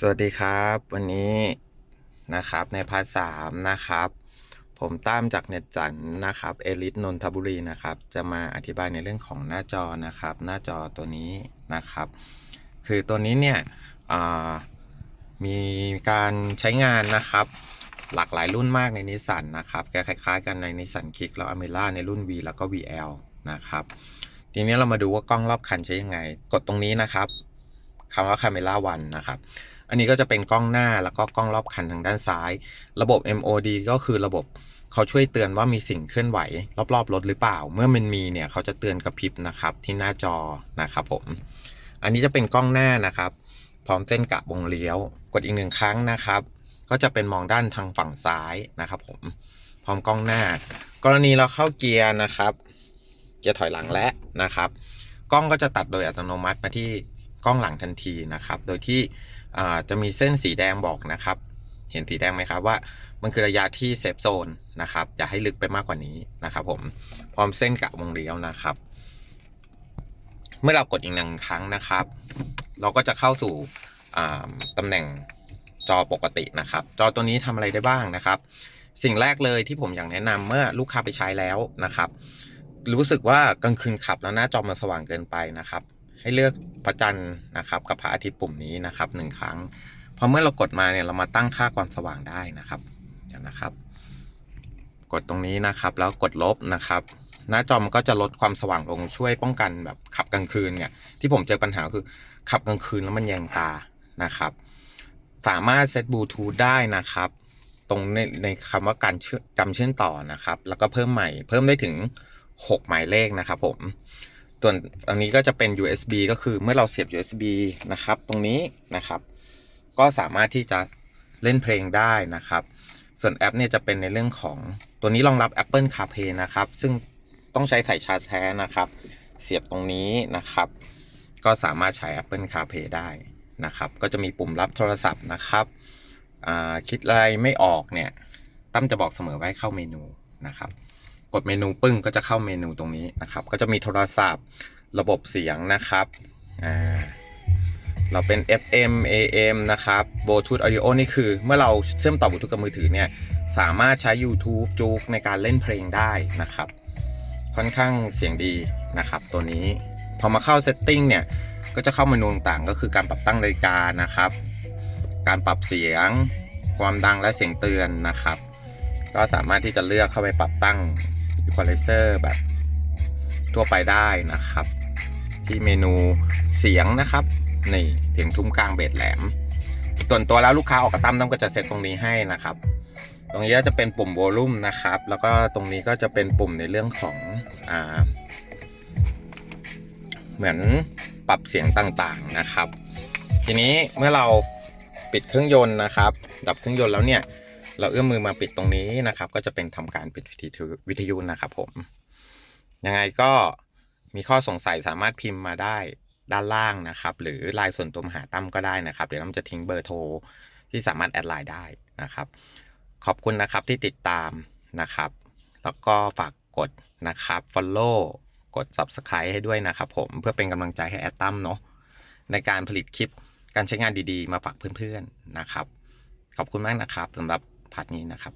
สวัสดีครับวันนี้นะครับในพาร์ทสามนะครับ ผมตั้มจากเน็ตจันนะครับเอลิทนนทบุรีนะครับ จะมาอธิบายในเรื่องของหน้าจอนะครับ หน้าจอตัวนี้นะครับ คือตัวนี้เนี่ยมีการใช้งานนะครับ หลากหลายรุ่นมากในนิสสันนะครับแกคล้ายๆ กันในนิสสันคิกแล้วอเมร่าในรุ่น V แล้วก็ VL นะครับ ทีนี้เรามาดูว่ากล้องรอบคันใช้ยังไง กดตรงนี้นะครับคำว่า Camera One นะครับ อันนี้ก็จะเป็นกล้องหน้าแล้วก็กล้องรอบคันทางด้านซ้าย ระบบ MOD ก็คือระบบเขาช่วยเตือนว่ามีสิ่งเคลื่อนไหว รอบๆรถหรือเปล่า เมื่อมันมีเนี่ยเขาจะเตือนกระพริบนะครับที่หน้าจอนะครับผม อันนี้จะเป็นกล้องหน้านะครับ พร้อมเส้นกะวงเลี้ยว กดอีกหนึ่งครั้งนะครับ ก็จะเป็นมองด้านทางฝั่งซ้ายนะครับ ผม พร้อมกล้องหน้า กรณีเราเข้าเกียร์นะครับ เกียร์ถอยหลังและนะครับ กล้องก็จะตัดโดยอัตโนมัติมาที่กล้องหลังทันทีนะครับ โดยที่ จะมีเส้นสีแดงบอกนะครับ เห็นสีแดงไหมครับว่ามันคือระยะที่เซฟโซนนะครับ อย่าให้ลึกไปมากกว่านี้นะครับ ผมพร้อมเส้นกะวงเลี้ยวนะครับ เมื่อเรากดอีกหนึ่งครั้งนะครับ เราก็จะเข้าสู่ตำแหน่งจอปกตินะครับ จอตัวนี้ทำอะไรได้บ้างนะครับ สิ่งแรกเลยที่ผมอยากแนะนำเมื่อลูกค้าไปใช้แล้วนะครับ รู้สึกว่ากลางคืนขับแล้วหน้าจอมันสว่างเกินไปนะครับ ให้เลือกพระจันทร์นะครับ กับพระอาทิตย์ปุ่มนี้นะครับหนึ่งครั้งพอเมื่อเรากดมาเนี่ยเรามาตั้งค่าความสว่างได้นะครับเดี๋ยวนะครับ กดตรงนี้นะครับ แล้วกดลบนะครับ หน้าจอมันก็จะลดความสว่างลงช่วยป้องกันแบบขับกลางคืนเนี่ย ที่ผมเจอปัญหาคือขับกลางคืนแล้วมันแยงตานะครับ สามารถเซตบลูทูธได้นะครับตรงในในคำว่าการเชื่อจำเชื่อมต่อนะครับ แล้วก็เพิ่มใหม่ เพิ่มได้ถึง 6 หมายเลขนะครับผม ส่วนอันนี้ก็จะเป็น USB ก็คือเมื่อเราเสียบ USB นะครับ ตรงนี้นะครับ ก็สามารถที่จะเล่นเพลงได้นะครับ ส่วนแอปเนี่ยจะเป็นในเรื่องของตัวนี้รองรับ Apple CarPlay นะครับ ซึ่งต้องใช้สายชาร์จแท้นะครับ เสียบตรงนี้นะครับ ก็สามารถใช้ Apple CarPlay ได้นะครับ ก็จะมีปุ่มรับโทรศัพท์นะครับคิดอะไรไม่ออกเนี่ยตั้มจะบอกเสมอว่าให้เข้าเมนูนะครับ กดเมนูปึ้งก็จะเข้าเมนูตรงนี้นะครับ ก็จะมีโทรศัพท์ระบบเสียงนะครับอ่าเราเป็น FM AM นะครับ Bluetooth Audio นี่คือ เมื่อเราเชื่อมต่อบลูทูธกับมือถือเนี่ย สามารถใช้ YouTube จูกในการเล่นเพลงได้นะครับ ค่อนข้างเสียงดีนะครับ ตัวนี้ พอมาเข้า Setting เนี่ย ก็จะเข้าเมนูต่างก็คือการปรับตั้งนาฬิกานะครับ การปรับเสียง ความดังและเสียงเตือนนะครับ ก็สามารถที่จะเลือกเข้าไปปรับตั้ง Equalizer แบบทั่วไปได้นะครับ ที่เมนูเสียงนะครับนี่เสียงทุ้มกลางเบสแหลมส่วนตัวแล้วลูกค้าออกกระตั้มต้องก็จะเซตตรงนี้ให้นะครับ ตรงนี้ก็จะเป็นปุ่มโวลูมนะครับ แล้วก็ตรงนี้ก็จะเป็นปุ่มในเรื่องของอ่าเหมือนปรับเสียงต่างๆนะครับ ทีนี้เมื่อเราปิดเครื่องยนต์นะครับ ดับเครื่องยนต์แล้วเนี่ย เราเอื้อมมือมาปิดตรงนี้นะครับ ก็จะเป็นทำการปิดวิทยุนะครับ ผม ยังไงก็มีข้อสงสัยสามารถพิมพ์มาได้ด้านล่างนะครับ หรือไลน์ส่วนตัวมหาตั้มก็ได้นะครับ เดี๋ยวตั้มจะทิ้งเบอร์โทรที่สามารถแอดไลน์ได้นะครับ ขอบคุณนะครับที่ติดตามนะครับ แล้วก็ฝากกดนะครับ follow กด subscribe ให้ด้วยนะครับ ผมเพื่อเป็นกำลังใจให้แอดตั้มเนาะในการผลิตคลิปการใช้งานดีๆ มาฝากเพื่อนๆนะครับ ขอบคุณมากนะครับสำหรับ พาร์ทนี้นะครับ